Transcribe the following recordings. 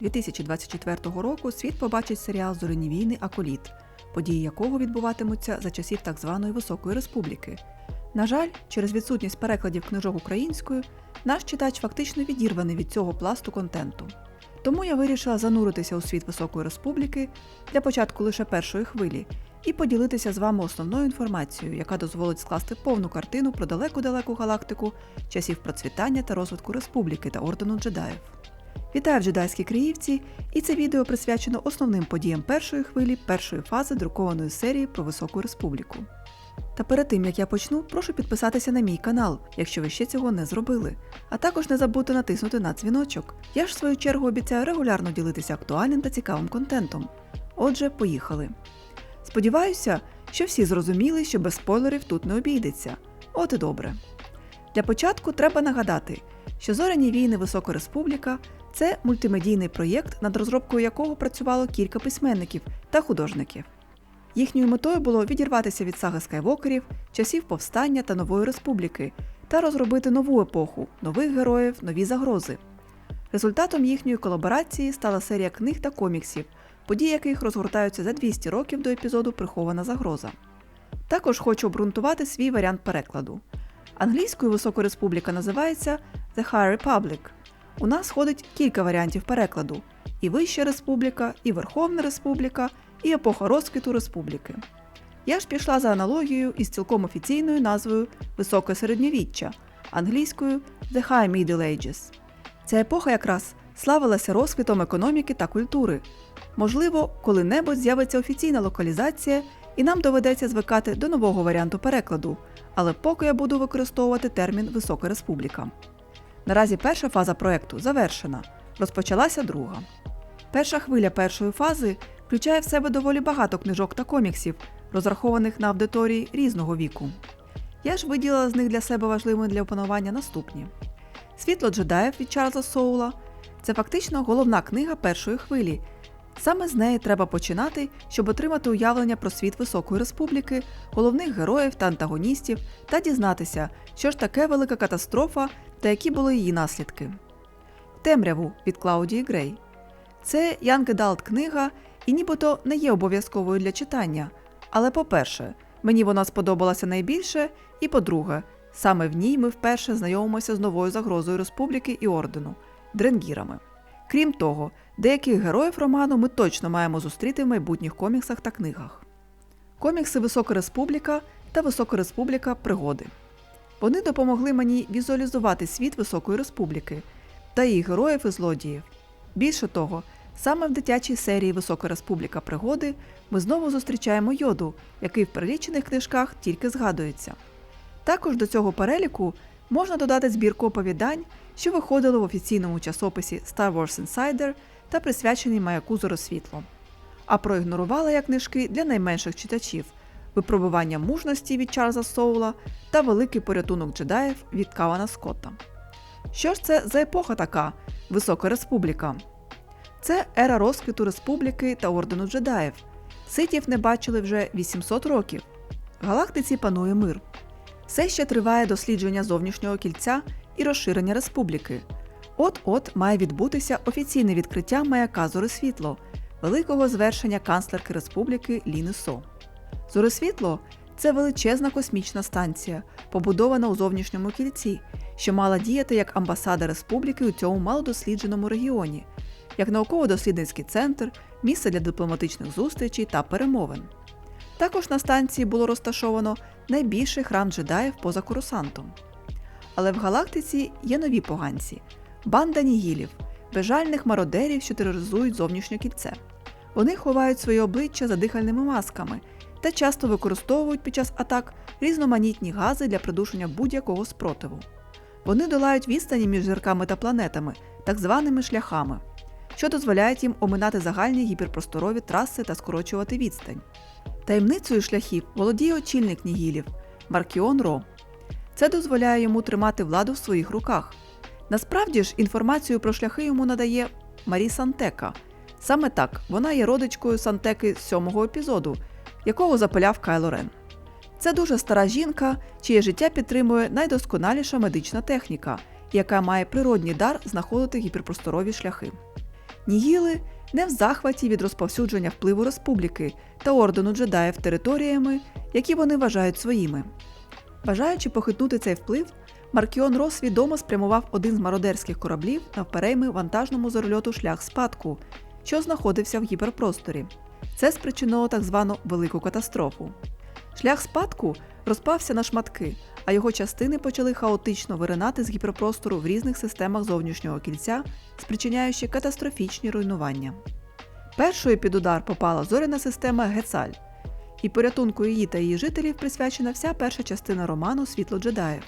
2024 року світ побачить серіал Зоряні війни Аколіт, події якого відбуватимуться за часів так званої Високої Республіки. На жаль, через відсутність перекладів книжок українською, наш читач фактично відірваний від цього пласту контенту. Тому я вирішила зануритися у світ Високої Республіки для початку лише першої хвилі і поділитися з вами основною інформацією, яка дозволить скласти повну картину про далеку-далеку галактику часів процвітання та розвитку республіки та ордену джедаїв. Вітаю в джедайській Криївці, і це відео присвячено основним подіям першої хвилі першої фази друкованої серії про Високу Республіку. Та перед тим як я почну, прошу підписатися на мій канал, якщо ви ще цього не зробили, а також не забудьте натиснути на дзвіночок. Я ж в свою чергу обіцяю регулярно ділитися актуальним та цікавим контентом. Отже, поїхали. Сподіваюся, що всі зрозуміли, що без спойлерів тут не обійдеться. От і добре. Для початку треба нагадати, що Зоряні війни Висока Республіка це мультимедійний проєкт, над розробкою якого працювало кілька письменників та художників. Їхньою метою було відірватися від саги скайвокерів, часів повстання та нової республіки та розробити нову епоху, нових героїв, нові загрози. Результатом їхньої колаборації стала серія книг та коміксів, події яких розгортаються за 200 років до епізоду Прихована загроза. Також хочу обґрунтувати свій варіант перекладу. Англійською Висока Республіка називається The High Republic. У нас ходить кілька варіантів перекладу: і Вища Республіка, і Верховна Республіка, і епоха розквіту республіки. Я ж пішла за аналогією із цілком офіційною назвою Високе середньовіччя, англійською The High Middle Ages. Ця епоха якраз славилася розквітом економіки та культури. Можливо, коли-небудь з'явиться офіційна локалізація, і нам доведеться звикати до нового варіанту перекладу, але поки я буду використовувати термін Висока Республіка. Наразі перша фаза проекту завершена, розпочалася друга. Перша хвиля першої фази включає в себе доволі багато книжок та коміксів, розрахованих на аудиторії різного віку. Я ж виділила з них для себе важливими для опанування наступні: Світло джедаїв від Чарльза Соула це фактично головна книга першої хвилі. Саме з неї треба починати, щоб отримати уявлення про світ Високої Республіки, головних героїв та антагоністів та дізнатися, що ж таке велика катастрофа та які були її наслідки. Темряву від Клаудії Грей. Це Young Adult книга і нібито не є обов'язковою для читання. Але по-перше, мені вона сподобалася найбільше, і по-друге, саме в ній ми вперше знайомимося з новою загрозою республіки і ордену дренгірами. Крім того, деяких героїв роману ми точно маємо зустріти в майбутніх коміксах та книгах. Комікси Висока Республіка та Висока Республіка Пригоди. Вони допомогли мені візуалізувати світ Високої Республіки та її героїв і злодіїв. Більше того, саме в дитячій серії Висока Республіка Пригоди ми знову зустрічаємо йоду, який в перелічених книжках тільки згадується. Також до цього переліку можна додати збірку оповідань, що виходили в офіційному часописі Star Wars Insider та присвячений маяку Зоросвітло. А проігнорувала я книжки для найменших читачів випробування мужності від Чарльза Соула та великий порятунок джедаїв від Кавана Скотта. Що ж це за епоха така Висока Республіка? Це ера розквіту республіки та ордену джедаїв. Ситів не бачили вже 800 років. В галактиці панує мир. Все ще триває дослідження зовнішнього кільця і розширення республіки. От-от має відбутися офіційне відкриття маяка Зорисвітло, великого звершення канцлерки республіки Ліни Со. Зорисвітло це величезна космічна станція, побудована у зовнішньому кільці, що мала діяти як амбасада республіки у цьому малодослідженому регіоні, як науково-дослідницький центр, місце для дипломатичних зустрічей та перемовин. Також на станції було розташовано найбільший храм джедаїв поза Корусантом. Але в галактиці є нові поганці банда нігілів, безжальних мародерів, що тероризують зовнішнє кільце. Вони ховають своє обличчя за дихальними масками та часто використовують під час атак різноманітні гази для придушення будь-якого спротиву. Вони долають відстані між зірками та планетами, так званими шляхами, що дозволяють їм оминати загальні гіперпросторові траси та скорочувати відстань. Таємницею шляхів володіє очільник Нігілів Маркіон Ро. Це дозволяє йому тримати владу в своїх руках. Насправді ж інформацію про шляхи йому надає Марі Сантека. Саме так вона є родичкою Сантеки з сьомого епізоду, якого запиляв Кайло Рен. Це дуже стара жінка, чиє життя підтримує найдосконаліша медична техніка, яка має природній дар знаходити гіперпросторові шляхи. Нігіли не в захваті від розповсюдження впливу республіки та ордену джедаїв територіями, які вони вважають своїми. Бажаючи похитнути цей вплив, Маркіон Рос відомо спрямував один з мародерських кораблів навперейми вантажному зорольоту шлях спадку, що знаходився в гіперпросторі. Це спричинило так звану велику катастрофу. Шлях спадку розпався на шматки, а його частини почали хаотично виринати з гіперпростору в різних системах зовнішнього кільця, спричиняючи катастрофічні руйнування. Першою під удар попала зоряна система Гецаль, і порятунку її та її жителів присвячена вся перша частина роману Світло джедаїв.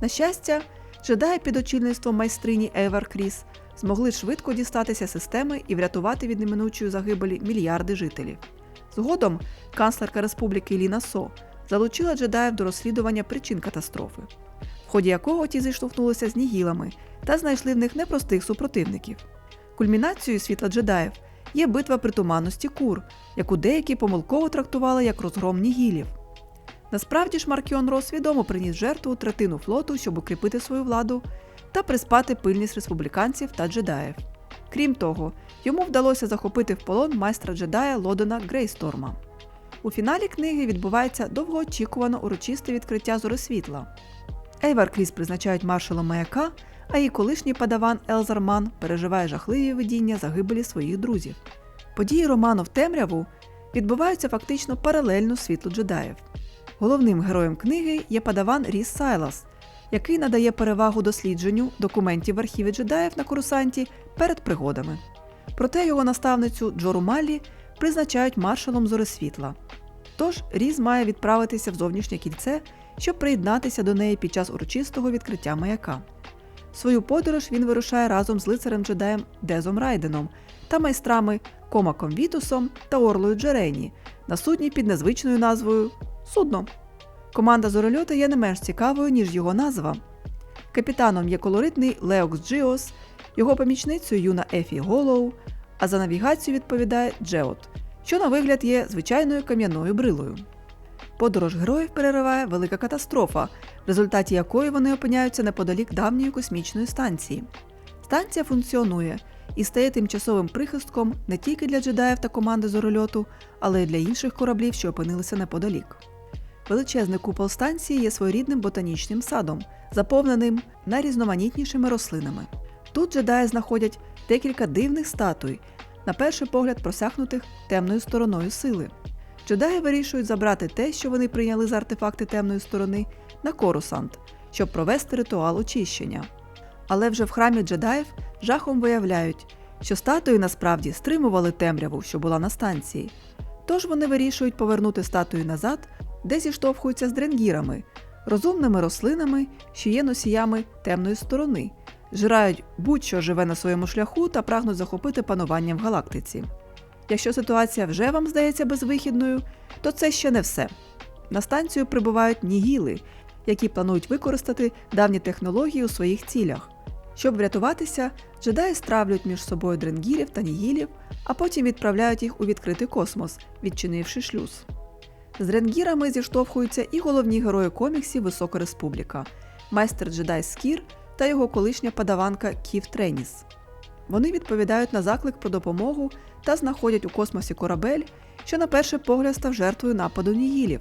На щастя, джедаї під очільництвом майстрині Евар Кріс змогли швидко дістатися системи і врятувати від неминучої загибелі мільярди жителів. Згодом канцлерка республіки Ліна Со залучила джедаїв до розслідування причин катастрофи, в ході якого ті зіштовхнулися з нігілами та знайшли в них непростих супротивників. Кульмінацією світла джедаїв є битва при туманності кур, яку деякі помилково трактували як розгром нігілів. Насправді ж Маркіон Рос свідомо приніс жертву третину флоту, щоб укріпити свою владу та приспати пильність республіканців та джедаїв. Крім того, йому вдалося захопити в полон майстра джедая Лодена Грейсторма. У фіналі книги відбувається довгоочікуване урочисте відкриття зоросвітла. Ейвар Кріс призначають маршалом маяка, а її колишній падаван Елзарман переживає жахливі видіння загибелі своїх друзів. Події роману в темряву відбуваються фактично паралельно світлу джедаїв. Головним героєм книги є падаван Ріс Сайлас, який надає перевагу дослідженню документів в архіві джедаїв на курсанті перед пригодами. Проте його наставницю Джору Маллі призначають маршалом Зоресвітла. Тож Різ має відправитися в зовнішнє кільце, щоб приєднатися до неї під час урочистого відкриття маяка. Свою подорож він вирушає разом з лицарем джедаєм Дезом Райденом та майстрами Комаком Вітусом та Орлою Джерені на судні під незвичною назвою Судно. Команда зорольота є не менш цікавою, ніж його назва. Капітаном є колоритний Леокс Джіос, його помічницею юна Ефі Голоу, а за навігацію відповідає Джеот, що на вигляд є звичайною кам'яною брилою. Подорож героїв перериває велика катастрофа, в результаті якої вони опиняються неподалік давньої космічної станції. Станція функціонує і стає тимчасовим прихистком не тільки для джедаїв та команди зорольоту, але й для інших кораблів, що опинилися неподалік. Величезний купол станції є своєрідним ботанічним садом, заповненим найрізноманітнішими рослинами. Тут джедаї знаходять декілька дивних статуй, на перший погляд просякнутих темною стороною сили. Джедаї вирішують забрати те, що вони прийняли за артефакти темної сторони, на Корусант, щоб провести ритуал очищення. Але вже в храмі джедаїв жахом виявляють, що статуї насправді стримували темряву, що була на станції. Тож вони вирішують повернути статую назад, де зіштовхуються з дренгірами, розумними рослинами, що є носіями темної сторони, жирають будь-що живе на своєму шляху та прагнуть захопити панування в галактиці. Якщо ситуація вже вам здається безвихідною, то це ще не все. На станцію прибувають нігіли, які планують використати давні технології у своїх цілях. Щоб врятуватися, джедаї стравлюють між собою дренгірів та нігілів, а потім відправляють їх у відкритий космос, відчинивши шлюз. З дренгірами зіштовхуються і головні герої коміксів Висока Республіка, майстер джедай Скір та його колишня падаванка Ків Треніс. Вони відповідають на заклик про допомогу та знаходять у космосі корабель, що на перший погляд став жертвою нападу нігілів.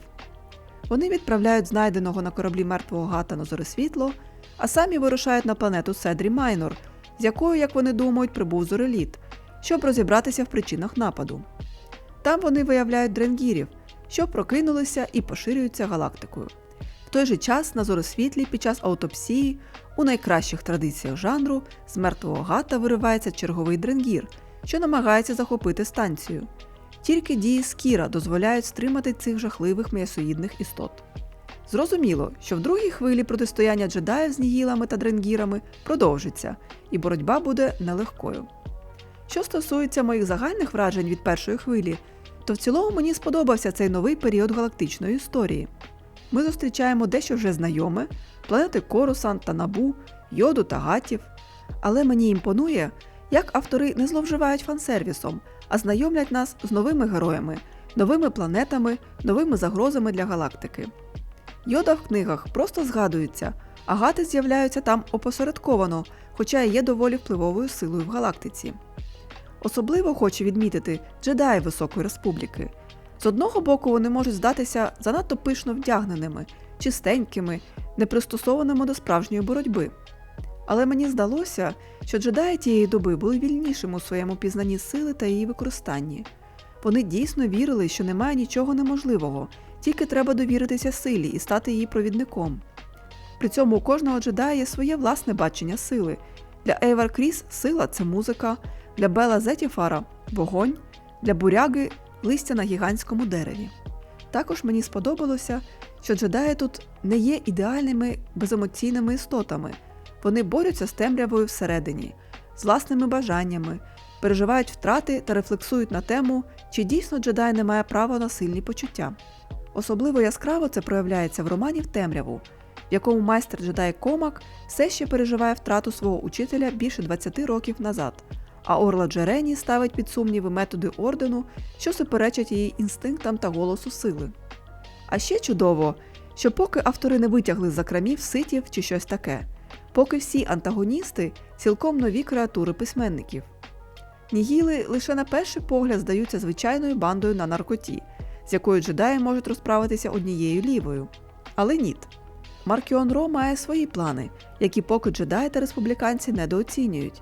Вони відправляють знайденого на кораблі мертвого гата на зоресвітло, а самі вирушають на планету Седрі Майнор, з якою, як вони думають, прибув зореліт, щоб розібратися в причинах нападу. Там вони виявляють дренгірів, що прокинулися і поширюються галактикою. В той же час на зоросвітлі під час аутопсії у найкращих традиціях жанру з мертвого гата виривається черговий дренгір, що намагається захопити станцію. Тільки дії скіра дозволяють стримати цих жахливих м'ясоїдних істот. Зрозуміло, що в другій хвилі протистояння джедаїв з нігілами та дренгірами продовжиться, і боротьба буде нелегкою. Що стосується моїх загальних вражень від першої хвилі, то в цілому мені сподобався цей новий період галактичної історії. Ми зустрічаємо дещо вже знайоме планети Корусан та Набу, йоду та гатів. Але мені імпонує, як автори не зловживають фансервісом, а знайомлять нас з новими героями, новими планетами, новими загрозами для галактики. Йода в книгах просто згадується, а гати з'являються там опосередковано, хоча є доволі впливовою силою в галактиці. Особливо хочу відмітити джедаї Високої Республіки. З одного боку, вони можуть здатися занадто пишно вдягненими, чистенькими, непристосованими до справжньої боротьби. Але мені здалося, що джедаї тієї доби були вільнішими у своєму пізнанні сили та її використанні. Вони дійсно вірили, що немає нічого неможливого, тільки треба довіритися силі і стати її провідником. При цьому у кожного джедая є своє власне бачення сили. Для Ейвар Кріс сила це музика, для Бела Зетіфара вогонь, для буряги листя на гігантському дереві. Також мені сподобалося, що джедаї тут не є ідеальними беземоційними істотами. Вони борються з темрявою всередині, з власними бажаннями, переживають втрати та рефлексують на тему, чи дійсно джедай не має права на сильні почуття. Особливо яскраво це проявляється в романі в темряву, в якому майстер джедай Комак все ще переживає втрату свого учителя більше 20 років назад, а Орла Джерені ставить під сумніви методи ордену, що суперечать її інстинктам та голосу сили. А ще чудово, що поки автори не витягли з закрамів ситів чи щось таке, поки всі антагоністи цілком нові креатури письменників. Нігіли лише на перший погляд здаються звичайною бандою на наркоті, з якою джедаї можуть розправитися однією лівою. Але ніт. Маркіон Ро має свої плани, які поки джедаї та республіканці недооцінюють,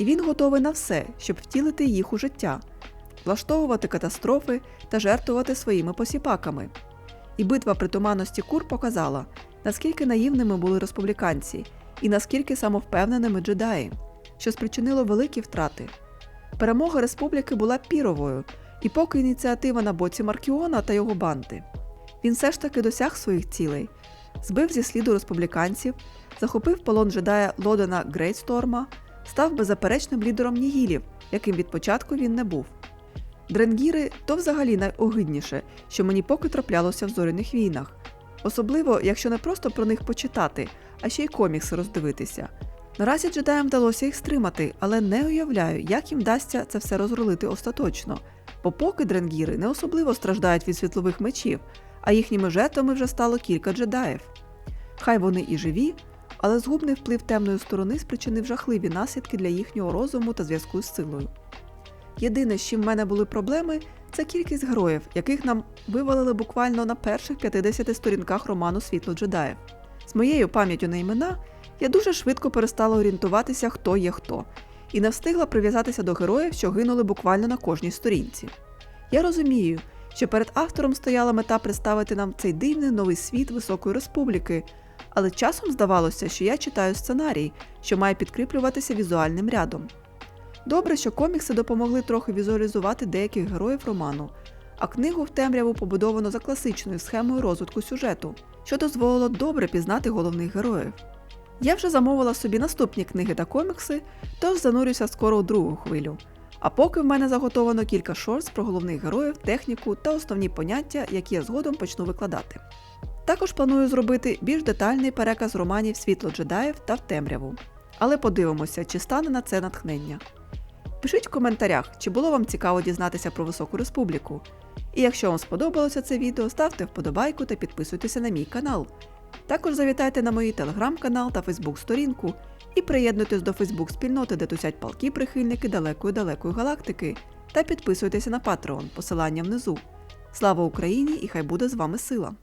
і він готовий на все, щоб втілити їх у життя, влаштовувати катастрофи та жертвувати своїми посіпаками. І битва при туманності Кур показала, наскільки наївними були республіканці і наскільки самовпевненими джедаї, що спричинило великі втрати. Перемога республіки була піровою, і поки ініціатива на боці Маркіона та його банди. Він все ж таки досяг своїх цілей, збив зі сліду республіканців, захопив полон джедая Лодена Грейтсторма, став беззаперечним лідером Нігілів, яким від початку він не був. Дренгіри то взагалі найогидніше, що мені поки траплялося в зоряних війнах, особливо якщо не просто про них почитати, а ще й комікси роздивитися. Наразі джедаям вдалося їх стримати, але не уявляю, як їм вдасться це все розрулити остаточно, бо поки дренгіри не особливо страждають від світлових мечів, а їхніми жертвами вже стало кілька джедаїв. Хай вони і живі, але згубний вплив темної сторони спричинив жахливі наслідки для їхнього розуму та зв'язку з силою. Єдине, з чим в мене були проблеми, це кількість героїв, яких нам вивалили буквально на перших 50 сторінках роману Світло джедаїв. З моєю пам'яттю на імена я дуже швидко перестала орієнтуватися, хто є хто, і не встигла прив'язатися до героїв, що гинули буквально на кожній сторінці. Я розумію, що перед автором стояла мета представити нам цей дивний новий світ Високої Республіки, але часом здавалося, що я читаю сценарій, що має підкріплюватися візуальним рядом. Добре, що комікси допомогли трохи візуалізувати деяких героїв роману, а книгу в темряву побудовано за класичною схемою розвитку сюжету, що дозволило добре пізнати головних героїв. Я вже замовила собі наступні книги та комікси, тож занурюся скоро у другу хвилю. А поки в мене заготовано кілька шорс про головних героїв, техніку та основні поняття, які я згодом почну викладати. Також планую зробити більш детальний переказ романів Світло джедаїв та в темряву. Але подивимося, чи стане на це натхнення. Пишіть в коментарях, чи було вам цікаво дізнатися про Високу Республіку. І якщо вам сподобалося це відео, ставте вподобайку та підписуйтеся на мій канал. Також завітайте на мій телеграм-канал та фейсбук-сторінку і приєднуйтесь до фейсбук-спільноти, де тусять палки прихильники далекої далекої галактики, та підписуйтеся на Patreon, посилання внизу. Слава Україні і хай буде з вами сила!